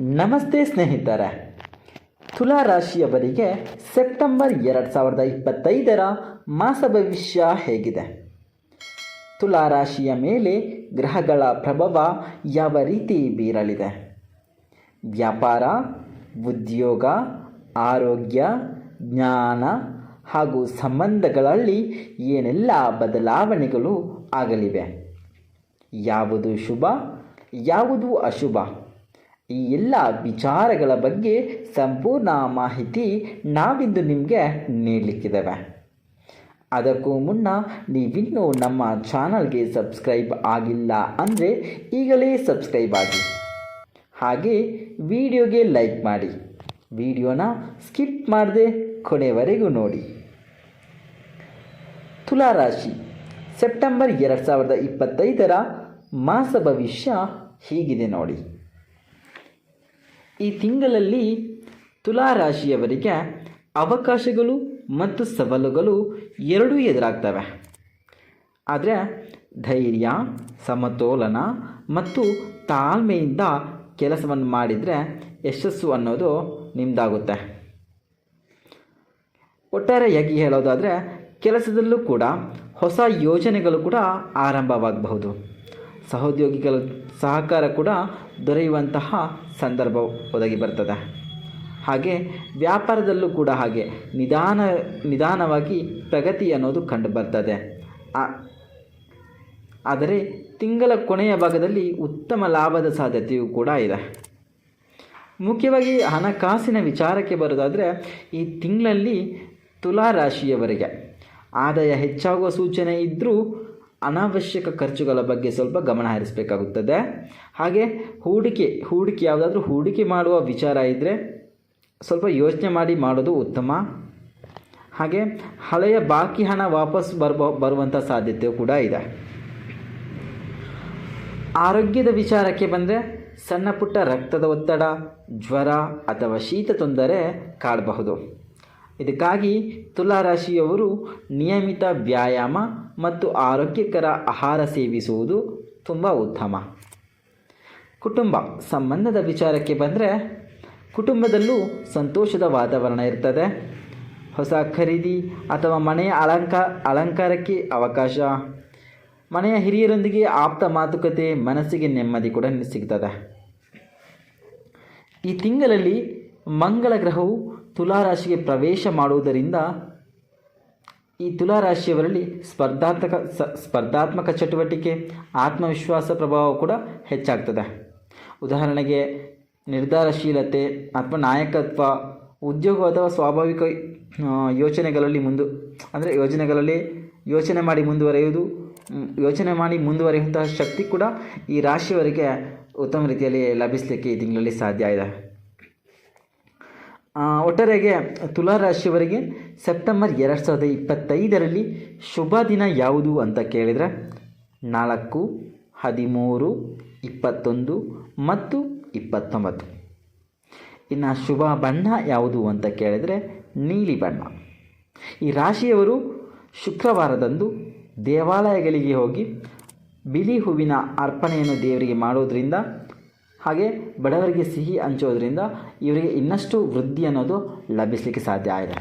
ನಮಸ್ತೆ ಸ್ನೇಹಿತರೆ. ತುಲಾ ರಾಶಿಯವರಿಗೆ ಸೆಪ್ಟೆಂಬರ್ ಎರಡು ಸಾವಿರದ ಇಪ್ಪತ್ತೈದರ ಮಾಸ ಭವಿಷ್ಯ ಹೇಗಿದೆ. ತುಲಾ ರಾಶಿಯ ಮೇಲೆ ಗ್ರಹಗಳ ಪ್ರಭಾವ ಯಾವ ರೀತಿ ಬೀರಲಿದೆ? ವ್ಯಾಪಾರ, ಉದ್ಯೋಗ, ಆರೋಗ್ಯ, ಜ್ಞಾನ ಹಾಗೂ ಸಂಬಂಧಗಳಲ್ಲಿ ಏನೆಲ್ಲ ಬದಲಾವಣೆಗಳು ಆಗಲಿವೆ? ಯಾವುದು ಶುಭ, ಯಾವುದು ಅಶುಭ? ಈ ಎಲ್ಲ ವಿಚಾರಗಳ ಬಗ್ಗೆ ಸಂಪೂರ್ಣ ಮಾಹಿತಿ ನಾವಿಂದು ನಿಮಗೆ ನೀಡಲಿಕ್ಕಿದ್ದೇವೆ. ಅದಕ್ಕೂ ಮುನ್ನ ನೀವಿನ್ನೂ ನಮ್ಮ ಚಾನಲ್ಗೆ ಸಬ್ಸ್ಕ್ರೈಬ್ ಆಗಿಲ್ಲ ಅಂದರೆ ಈಗಲೇ ಸಬ್ಸ್ಕ್ರೈಬ್ ಆಗಿ. ಹಾಗೆ ವಿಡಿಯೋಗೆ ಲೈಕ್ ಮಾಡಿ. ವಿಡಿಯೋನ ಸ್ಕಿಪ್ ಮಾಡದೆ ಕೊನೆವರೆಗೂ ನೋಡಿ. ತುಲಾರಾಶಿ, ಸೆಪ್ಟೆಂಬರ್ ಎರಡು ಸಾವಿರದ ಇಪ್ಪತ್ತೈದರ ಮಾಸ ಭವಿಷ್ಯ ಹೀಗಿದೆ ನೋಡಿ. ಈ ತಿಂಗಳಲ್ಲಿ ತುಲಾರಾಶಿಯವರಿಗೆ ಅವಕಾಶಗಳು ಮತ್ತು ಸವಾಲುಗಳು ಎರಡೂ ಎದುರಾಗ್ತವೆ. ಆದರೆ ಧೈರ್ಯ, ಸಮತೋಲನ ಮತ್ತು ತಾಳ್ಮೆಯಿಂದ ಕೆಲಸವನ್ನು ಮಾಡಿದರೆ ಯಶಸ್ಸು ಅನ್ನೋದು ನಿಮ್ಮದಾಗುತ್ತೆ ಒಟ್ಟಾರೆಯಾಗಿ ಹೇಳೋದಾದರೆ ಕೆಲಸದಲ್ಲೂ ಕೂಡ ಹೊಸ ಯೋಜನೆಗಳು ಕೂಡ ಆರಂಭವಾಗಬಹುದು. ಸಹೋದ್ಯೋಗಿಗಳ ಸಹಕಾರ ಕೂಡ ದೊರೆಯುವಂತಹ ಸಂದರ್ಭ ಒದಗಿ ಬರ್ತದೆ. ಹಾಗೆ ವ್ಯಾಪಾರದಲ್ಲೂ ಕೂಡ ಹಾಗೆ ನಿಧಾನ, ನಿಧಾನವಾಗಿ ಪ್ರಗತಿ ಅನ್ನೋದು ಕಂಡು ಬರ್ತದೆ. ಆದರೆ ತಿಂಗಳ ಕೊನೆಯ ಭಾಗದಲ್ಲಿ ಉತ್ತಮ ಲಾಭದ ಸಾಧ್ಯತೆಯೂ ಕೂಡ ಇದೆ. ಮುಖ್ಯವಾಗಿ ಹಣಕಾಸಿನ ವಿಚಾರಕ್ಕೆ ಬರೋದಾದರೆ ಈ ತಿಂಗಳಲ್ಲಿ ತುಲಾ ರಾಶಿಯವರಿಗೆ ಆದಾಯ ಹೆಚ್ಚಾಗುವ ಸೂಚನೆ ಇದ್ದರೂ ಅನಾವಶ್ಯಕ ಖರ್ಚುಗಳ ಬಗ್ಗೆ ಸ್ವಲ್ಪ ಗಮನ ಹರಿಸಬೇಕಾಗುತ್ತದೆ. ಹಾಗೆ ಹೂಡಿಕೆ ಹೂಡಿಕೆ ಯಾವುದಾದ್ರೂ ಹೂಡಿಕೆ ಮಾಡುವ ವಿಚಾರ ಇದ್ದರೆ ಸ್ವಲ್ಪ ಯೋಚನೆ ಮಾಡಿ ಮಾಡೋದು ಉತ್ತಮ. ಹಾಗೆ ಹಳೆಯ ಬಾಕಿ ಹಣ ವಾಪಸ್ ಬರ್ಬ ಬರುವಂಥ ಸಾಧ್ಯತೆ ಕೂಡ ಇದೆ. ಆರೋಗ್ಯದ ವಿಚಾರಕ್ಕೆ ಬಂದರೆ ಸಣ್ಣ ಪುಟ್ಟ ರಕ್ತದ ಒತ್ತಡ, ಜ್ವರ ಅಥವಾ ಶೀತ ತೊಂದರೆ ಕಾಡಬಹುದು. ಇದಕ್ಕಾಗಿ ತುಲಾರಾಶಿಯವರು ನಿಯಮಿತ ವ್ಯಾಯಾಮ ಮತ್ತು ಆರೋಗ್ಯಕರ ಆಹಾರ ಸೇವಿಸುವುದು ತುಂಬ ಉತ್ತಮ. ಕುಟುಂಬ ಸಂಬಂಧದ ವಿಚಾರಕ್ಕೆ ಬಂದರೆ ಕುಟುಂಬದಲ್ಲೂ ಸಂತೋಷದ ವಾತಾವರಣ ಇರ್ತದೆ. ಹೊಸ ಖರೀದಿ ಅಥವಾ ಮನೆಯ ಅಲಂಕಾರ ಅಲಂಕಾರಕ್ಕೆ ಅವಕಾಶ. ಮನೆಯ ಹಿರಿಯರೊಂದಿಗೆ ಆಪ್ತ ಮಾತುಕತೆ ಮನಸ್ಸಿಗೆ ನೆಮ್ಮದಿ ಕೂಡ ಸಿಗ್ತದೆ. ಈ ತಿಂಗಳಲ್ಲಿ ಮಂಗಳ ಗ್ರಹವು ತುಲಾರಾಶಿಗೆ ಪ್ರವೇಶ ಮಾಡುವುದರಿಂದ ಈ ತುಲಾರಾಶಿಯವರಲ್ಲಿ ಸ್ಪರ್ಧಾತ್ಮಕ ಸ್ಪರ್ಧಾತ್ಮಕ ಚಟುವಟಿಕೆ, ಆತ್ಮವಿಶ್ವಾಸ ಪ್ರಭಾವ ಕೂಡ ಹೆಚ್ಚಾಗ್ತದೆ. ಉದಾಹರಣೆಗೆ ನಿರ್ಧಾರಶೀಲತೆ ಅಥವಾ ನಾಯಕತ್ವ ಉದ್ಯೋಗ ಅಥವಾ ಸ್ವಾಭಾವಿಕ ಯೋಚನೆಗಳಲ್ಲಿ ಮುಂದು, ಅಂದರೆ ಯೋಜನೆಗಳಲ್ಲಿ ಯೋಚನೆ ಮಾಡಿ ಮುಂದುವರೆಯುವುದು ಯೋಚನೆ ಮಾಡಿ ಮುಂದುವರಿಯುವಂತಹ ಶಕ್ತಿ ಕೂಡ ಈ ರಾಶಿಯವರಿಗೆ ಉತ್ತಮ ರೀತಿಯಲ್ಲಿ ಲಭಿಸಲಿಕ್ಕೆ ಈ ತಿಂಗಳಲ್ಲಿ ಸಾಧ್ಯ ಇದೆ. ಒಟ್ಟಾರೆಯಾಗಿ ತುಲಾ ರಾಶಿಯವರಿಗೆ ಸೆಪ್ಟೆಂಬರ್ ಎರಡು ಸಾವಿರದ ಇಪ್ಪತ್ತೈದರಲ್ಲಿ ಶುಭ ದಿನ ಯಾವುದು ಅಂತ ಕೇಳಿದರೆ ನಾಲ್ಕು, ಹದಿಮೂರು, ಇಪ್ಪತ್ತೊಂದು ಮತ್ತು ಇಪ್ಪತ್ತೊಂಬತ್ತು. ಇನ್ನು ಶುಭ ಬಣ್ಣ ಯಾವುದು ಅಂತ ಕೇಳಿದರೆ ನೀಲಿ ಬಣ್ಣ. ಈ ರಾಶಿಯವರು ಶುಕ್ರವಾರದಂದು ದೇವಾಲಯಗಳಿಗೆ ಹೋಗಿ ಬಿಳಿ ಹೂವಿನ ಅರ್ಪಣೆಯನ್ನು ದೇವರಿಗೆ ಮಾಡೋದರಿಂದ ಹಾಗೆ ಬಡವರಿಗೆ ಸಿಹಿ ಹಂಚೋದ್ರಿಂದ ಇವರಿಗೆ ಇನ್ನಷ್ಟು ವೃದ್ಧಿ ಅನ್ನೋದು ಲಭಿಸಲಿಕ್ಕೆ ಸಾಧ್ಯ ಇದೆ